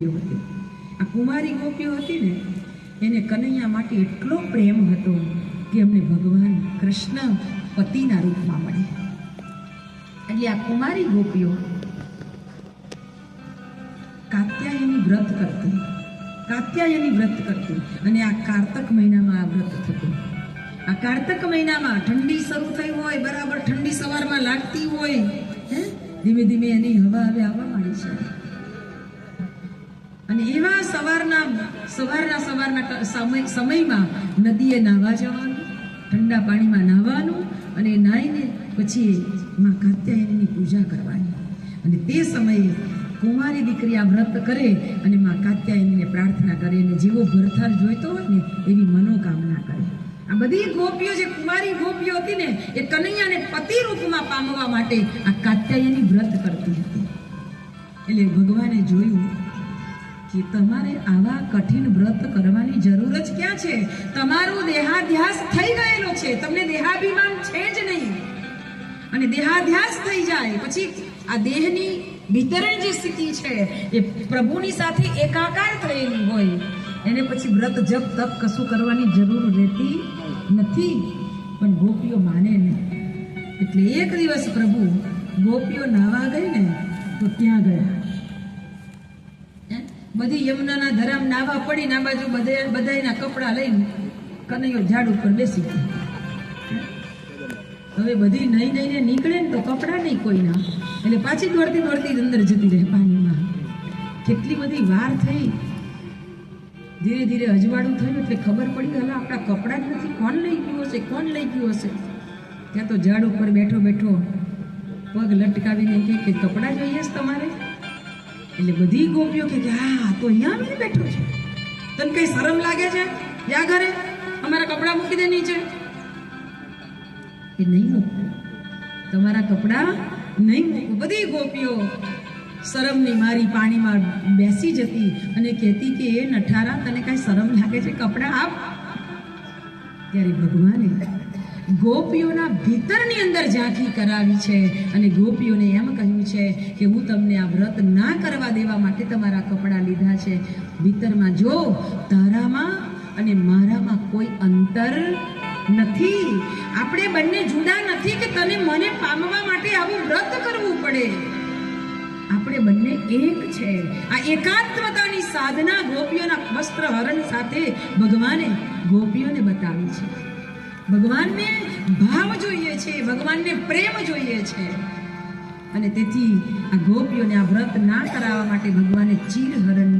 હતી આ કુમારી ગોપીઓ હતી ને, એને કનૈયા માટે એટલો પ્રેમ હતો કે એમને ભગવાન કૃષ્ણ પતિના રૂપમાં મળી એટલે આ કુમારી ગોપીઓ કાત્યાયની વ્રત કરતી, કાત્યાયની વ્રત કરતી અને આ કારતક મહિનામાં આ વ્રત થતું. આ કારતક મહિનામાં ઠંડી શરૂ થઈ હોય, બરાબર ઠંડી સવારમાં લાગતી હોય, હે? ધીમે ધીમે એની હવા હવે આવવા માંડી છે. સવારના સવારના સમય, સમયમાં નદીએ નાહવા જવાનું, ઠંડા પાણીમાં નાહવાનું અને નાહીને પછી માં કાત્યાયનની પૂજા કરવાની. અને તે સમયે કુમારી દીકરી આ વ્રત કરે અને માં કાત્યાયનીને પ્રાર્થના કરે અને જેવો ભરથાર જોઈતો હોય ને એવી મનોકામના કરે. આ બધી ગોપીઓ જે કુમારી ગોપીઓ હતી ને, એ કનૈયાને પતિ રૂપમાં પામવા માટે આ કાત્યાયની વ્રત કરતી હતી. એટલે ભગવાને જોયું કે તમારે આવા કઠિન વ્રત કરવાની જરૂર જ ક્યાં છે? તમારું દેહાધ્યાસ થઈ ગયેલો છે. તમને દેહાભિમાન છે જ નહીં. અને દેહાધ્યાસ થઈ જાય. પછી આ દેહની વિતરણ જે સ્થિતિ છે, એ પ્રભુની સાથે એકાકાર થયેલી હોય, એને પછી વ્રત જપ તપ કશું કરવાની જરૂર રહેતી નથી. પણ ગોપીઓ માને નહીં એટલે એક દિવસ પ્રભુ ગોપીઓ નાવા ગઈ ને, તો ત્યાં ગયા? બધી યમુનાના ધરામ નાવા પડીને આ બાજુ બધા બધાયના કપડાં લઈને કનૈયો ઝાડ ઉપર બેસી હવે બધી નહીં નહીં નીકળે ને તો કપડાં નહીં કોઈના. એટલે પાછી દોડતી દોડતી અંદર જતી રહે પાણીમાં. કેટલી બધી વાર થઈ. ધીરે ધીરે અજવાળું થયું એટલે ખબર પડી હલા આપણા કપડાં જ નથી. કોણ લઈ ગયું હશે? કોણ લઈ ગયું હશે? ત્યાં તો ઝાડ ઉપર બેઠો બેઠો પગ લટકાવીને કહે કે, કપડાં જોઈએ છે તમારે? એટલે બધી ગોપીઓ કે હા, તો અહીંયા આવીને બેઠો છે. તને કઈ શરમ લાગે છે? યા ઘરે? અમારા કપડાં મૂકી દે નીચે. કે નહીં મૂકવું તમારા કપડાં નહીં મૂકવું બધી ગોપીઓ શરમની મારી પાણીમાં બેસી જતી અને કહેતી કે, એ નઠારા, તને કાંઈ શરમ લાગે છે? કપડાં આપ. ત્યારે ભગવાને ગોપીઓના ભીતરની અંદર ઝાંખી કરાવી છે. અને ગોપીઓને એમ કહ્યું છે કે હું તમને આ વ્રત ના કરવા દેવા માટે તમારા કપડાં લીધા છે. ભીતરમાં જો તારામાં અને મારામાં કોઈ અંતર નથી. આપણે બંને જુદા નથી કે તને મને પામવા માટે આવું વ્રત કરવું પડે. આપણે બંને એક છે. આ એકાત્મતાની સાધના ગોપીઓના વસ્ત્ર હરણ સાથે ભગવાને ગોપીઓને બતાવી છે. ભગવાનને ભાવ જોઈએ છે, ભગવાનને પ્રેમ જોઈએ છે. અને તેથી આ ગોપીઓને આ વ્રત ના કરાવવા માટે ભગવાને ચીર હરણ